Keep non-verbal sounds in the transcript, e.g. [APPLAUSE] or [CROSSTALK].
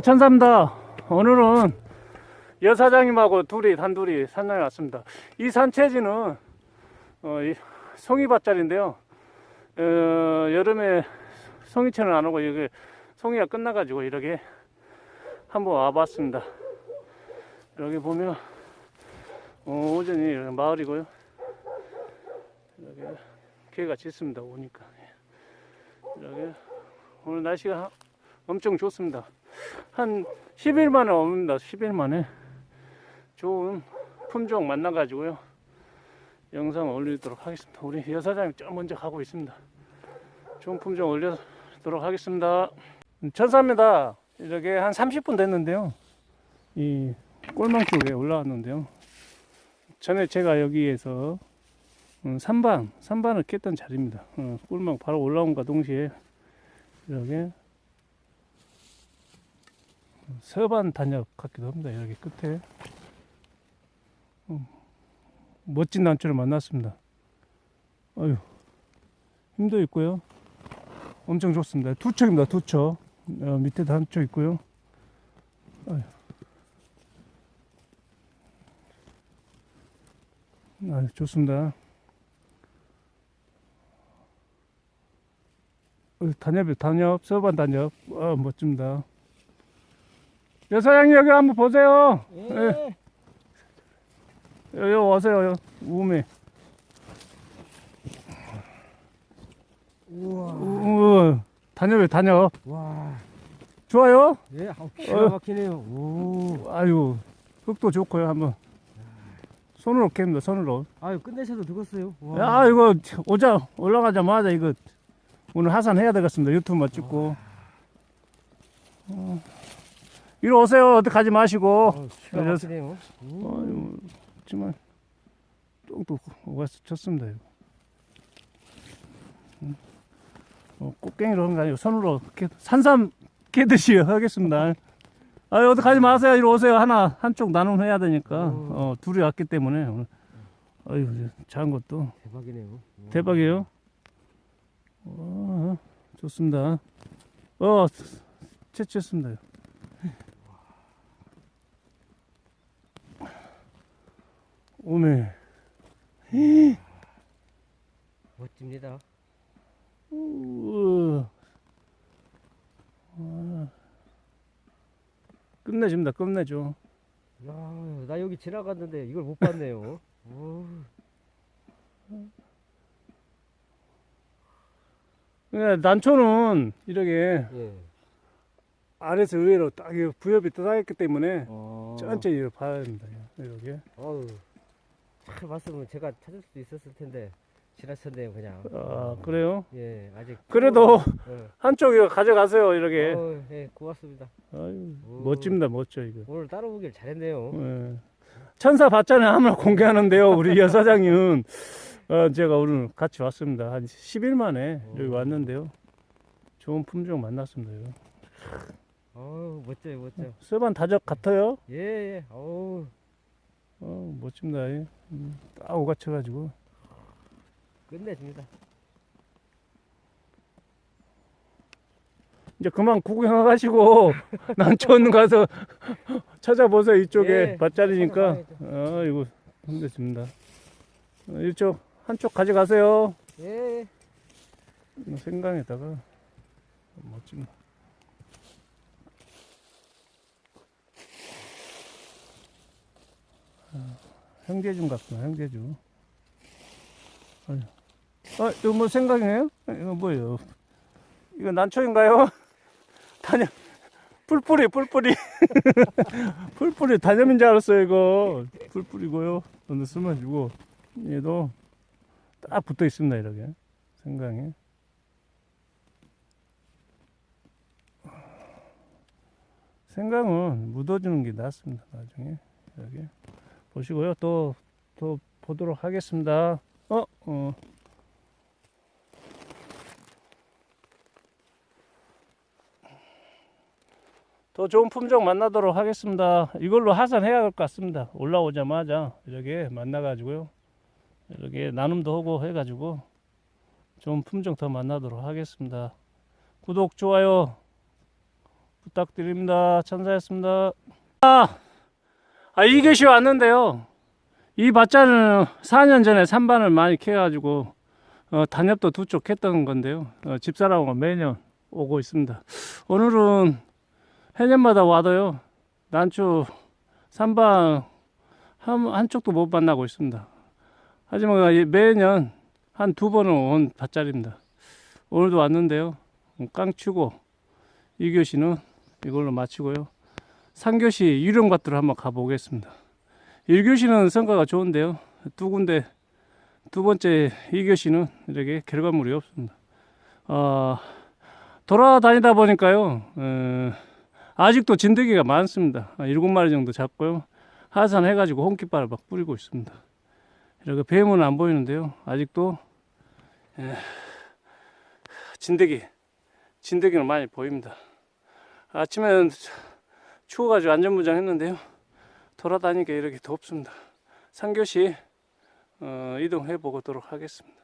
천사입니다. 오늘은 여사장님하고 둘이 단둘이 산장에 왔습니다. 이 산채지는 어, 이 송이밭자리인데요. 어, 여름에 송이채는 안 오고 이게 송이가 끝나가지고 이렇게 한번 와봤습니다. 여기 보면 어, 오전이 마을이고요. 이렇게 개가 짖습니다. 오니까 이렇게 오늘 날씨가 엄청 좋습니다. 한 10일 만에 옵니다. 10일 만에 좋은 품종 만나가지고요. 영상 올리도록 하겠습니다. 우리 여사장님 저 먼저 가고 있습니다. 좋은 품종 올리도록 하겠습니다. 천사입니다. 이렇게 한 30분 됐는데요. 이 꼴망 쪽에 올라왔는데요. 전에 제가 여기에서 음, 산반, 산반을 깼던 자리입니다. 어, 꼴망 바로 올라온과 동시에 이렇게 서반 단역 같기도 합니다. 여기 끝에 음, 멋진 단초를 만났습니다. 아유 힘도 있고요. 엄청 좋습니다. 두 척입니다. 두 척. 어, 밑에 단초 있고요. 아유. 아유, 좋습니다. 어, 단엽이 단엽, 서반 단엽. 아, 멋집니다. 여사장님 여기 한번 보세요. 예. 여기 오세요. 여기 우메. 우와. 우, 단엽이 단엽. 와. 좋아요? 예, 아우, 기가 막히네요. 오. 아유, 흙도 좋고요. 한번 손으로 캡니다. 손으로. 아유, 끝내셔도 죽었어요. 와. 야, 이거 오자 올라가자마자 이거 오늘 하산 해야 되겠습니다. 유튜브만 찍고. 어. 이리 오세요. 어디 가지 마시고. 기가 막히네요. 오. 아유, 하지만 똥도 와서 쳤습니다. 이거. 음. 어, 꽃갱이로 하는 거 아니고 손으로 이렇게 산삼 깨듯이 하겠습니다. 아, 어디 가지 마세요. 이리 오세요. 하나 한쪽 나눔 해야 되니까 음. 어, 둘이 왔기 때문에 오늘 아유 작은 것도 대박이네요. 오. 대박이에요. 어, 좋습니다. 어, 채취했습니다. 오메. [GASPS] 멋집니다. 우와. 와. 끝내줍니다. 끝내줘. 야, 나 여기 지나갔는데 이걸 못 봤네요. [LAUGHS] 오. 그러니까 난초는 이렇게 예. 아래서 의외로 딱 부엽이 떠다녔기 때문에 어. 천천히 봐야 됩니다. 이렇게. 어우. 잘 봤으면 제가 찾을 수도 있었을 텐데 지나쳤네요, 그냥. 아, 그래요? 예, 아직. 그래도 예. 한쪽 이거 가져가세요. 이렇게. 어우, 예, 고맙습니다. 아유, 오. 멋집니다. 멋져 이거. 오늘 따라오길 잘했네요. 예. 천사 봤잖아요. 아무나 공개하는데요. 우리 [LAUGHS] 여사장님은 어, 제가 오늘 같이 왔습니다. 한 10일 만에 여기 오. 왔는데요. 좋은 품종 만났습니다. 이거. 어우, 멋져요, 멋져요. 서반 다적 같아요. 예, 예. 어우. 어, 멋집니다. 예. 음, 딱 오가쳐가지고. 끝내줍니다. 이제 그만 구경하시고 [LAUGHS] 난초원 가서 [LAUGHS] 찾아보세요. 이쪽에 예, 밭자리니까. 찾아봐야죠. 아, 이거 힘들습니다. 어, 이쪽 한쪽 가져가세요. 예, 예. 뭐 생강에다가 멋진 아, 형제준 같구나 아유. 아 이거 뭐 생강이에요? 아, 이거 뭐예요? 이거 난초인가요? [LAUGHS] 단연 뿔뿔이 뿔뿔이 [LAUGHS] 뿔뿔이 단염인 줄 알았어요 이거 뿔뿔이고요 오늘 숨어주고 얘도 딱 붙어 있습니다 이렇게 생강에 생강은 묻어주는 게 낫습니다. 나중에 여기 보시고요. 또 또 보도록 하겠습니다. 어, 어. 더 좋은 품종 만나도록 하겠습니다. 이걸로 하산해야 할 것 같습니다. 올라오자마자 이렇게 만나가지고요. 이렇게 나눔도 하고 해가지고 좋은 품종 더 만나도록 하겠습니다. 구독, 좋아요 부탁드립니다. 천사였습니다. 아, 아 이것이 왔는데요. 이 밭자는 4년 전에 산반을 많이 캐가지고 어, 단엽도 두 쪽 했던 건데요. 어, 집사람하고 매년 오고 있습니다. 오늘은 해년마다 와도요. 난초 산반 한, 한쪽도 못 만나고 있습니다. 하지만 이 매년 한 두 번은 온 밭자리입니다. 오늘도 왔는데요. 깡치고 2교시는 이걸로 마치고요. 3교시 유령밭으로 한번 가보겠습니다. 1교시는 성과가 좋은데요. 두 군데 두 번째 2교시는 이렇게 결과물이 없습니다. 어, 돌아다니다 보니까요. 어, 아직도 진드기가 많습니다. 아, 일곱 마리 정도 잡고요. 하산해가지고 홍깃발을 막 뿌리고 있습니다. 이렇게 뱀은 안 보이는데요. 아직도 에, 진드기, 진드기는 많이 보입니다. 아침에는 추워가지고 안전무장 했는데요. 돌아다니니까 이렇게 덥습니다. 3교시 어, 이동해 보도록 하겠습니다.